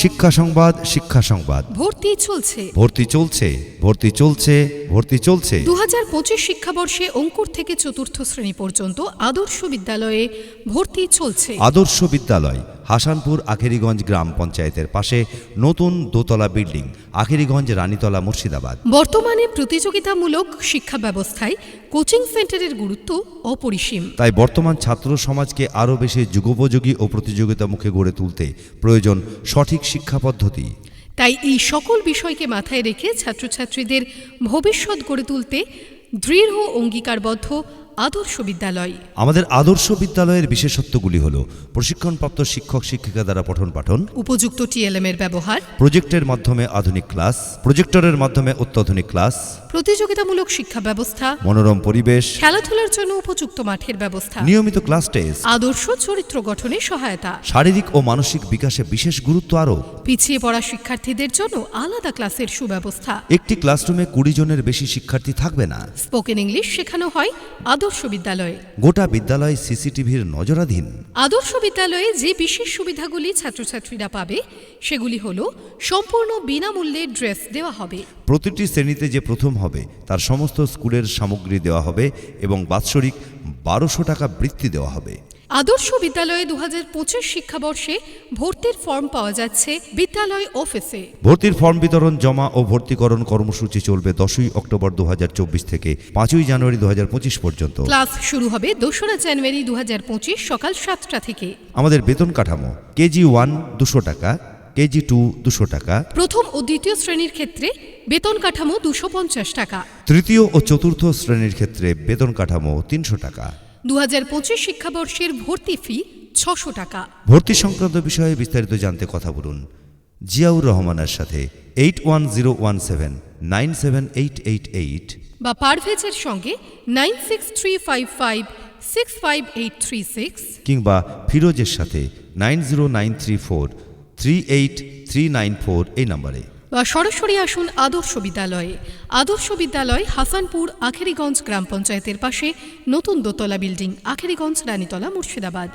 শিক্ষা সংবাদ শিক্ষা সংবাদ। ভর্তি চলছে। ভর্তি চলছে ভর্তি চলছে। ভর্তি চলছে। দু হাজার পঁচিশ শিক্ষাবর্ষে অঙ্কুর থেকে চতুর্থ শ্রেণি পর্যন্ত আদর্শ বিদ্যালয়ে ভর্তি চলছে। আদর্শ বিদ্যালয় হাসানপুর আখেরিগঞ্জ গ্রাম পঞ্চায়েতের পাশে নতুন দোতলা বিল্ডিং আখেরিগঞ্জ রানীতলা মুর্শিদাবাদ। বর্তমানে প্রতিযোগিতামূলক শিক্ষা ব্যবস্থায় কোচিং সেন্টারের গুরুত্ব অপরিসীম। তাই বর্তমান ছাত্র সমাজকে আরও বেশি যুগোপযোগী ও প্রতিযোগিতামুখে গড়ে তুলতে প্রয়োজন সঠিক শিক্ষা পদ্ধতি। তাই এই সকল বিষয়কে মাথায় রেখে ছাত্রছাত্রীদের ভবিষ্যৎ গড়ে তুলতে দৃঢ় অঙ্গীকারবদ্ধ আদর্শ বিদ্যালয়। আমাদের আদর্শ বিদ্যালয়ের বিশেষত্বগুলি হল প্রশিক্ষণপ্রাপ্ত শিক্ষক শিক্ষিকা দ্বারা পঠন পাঠন উপযুক্ত টিএলএম এর ব্যবহার প্রজেক্টের মাধ্যমে আধুনিক ক্লাস প্রজেক্টরের মাধ্যমে অত্যাধুনিক ক্লাস প্রতিযোগিতামূলক শিক্ষা ব্যবস্থা মনোরম পরিবেশ খেলাধুলার জন্য উপযুক্ত মাঠের ব্যবস্থা নিয়মিত ক্লাস টেস্ট আদর্শ চরিত্র গঠনে সহায়তা। শারীরিক ও মানসিক বিকাশে বিশেষ গুরুত্ব আরোপ পিছিয়ে পড়া শিক্ষার্থীদের জন্য আলাদা ক্লাসের সুব্যবস্থা। একটি ক্লাসরুমে কুড়ি জনের বেশি শিক্ষার্থী থাকবে না। স্পোকেন ইংলিশ শেখানো হয় আদর্শ বিদ্যালয়ে। গোটা বিদ্যালয় সিসিটিভির নজরাধীন। আদর্শ বিদ্যালয়ে যে বিশেষ সুবিধাগুলি ছাত্রছাত্রীরা পাবে সেগুলি হল সম্পূর্ণ বিনামূল্যে ড্রেস দেওয়া হবে। প্রতিটি শ্রেণীতে যে প্রথম হবে তার সমস্ত স্কুলের সামগ্রী দেওয়া হবে এবং বাৎসরিক বারোশো টাকা বৃত্তি দেওয়া হবে। আদর্শ বিদ্যালয়ে দু হাজার পঁচিশ শিক্ষাবর্ষে ভর্তির ফর্ম পাওয়া যাচ্ছে বিদ্যালয় অফিসে। ভর্তির ফর্ম বিতরণ জমা ও ভর্তিকরণ কর্মসূচি চলবে দশই অক্টোবর দুহাজার চব্বিশ থেকে পাঁচই জানুয়ারি দুহাজার পঁচিশ পর্যন্ত। ক্লাস শুরু হবে দোসরা জানুয়ারি দুহাজার পঁচিশ সকাল সাতটা থেকে। আমাদের বেতন কাঠামো কেজি ওয়ান দুশো টাকা কেজি টু দুশো টাকা। প্রথম ও দ্বিতীয় শ্রেণির ক্ষেত্রে বেতন কাঠামো দুশো পঞ্চাশ টাকা। তৃতীয় ও চতুর্থ শ্রেণির ক্ষেত্রে বেতন কাঠামো তিনশো টাকা। দু হাজার পঁচিশ শিক্ষাবর্ষের ভর্তি ফি ছশো টাকা। ভর্তি সংক্রান্ত বিষয়ে বিস্তারিত জানতে কথা বলুন। জিয়াউর রহমানের সাথে eight one zero one seven nine seven eight eight eight. বা পারভেজের সঙ্গে nine six three five five six five eight three six. কিংবা ফিরোজের সাথে nine zero nine three four three eight three nine four এই নম্বরে। বা সরাসরি আসুন আদর্শ বিদ্যালয়ে। আদর্শ বিদ্যালয় হাসানপুর আখেরিগঞ্জ গ্রাম পঞ্চায়েতের পাশে নতুন দোতলা বিল্ডিং, আখেরিগঞ্জ রানীতলা মুর্শিদাবাদ।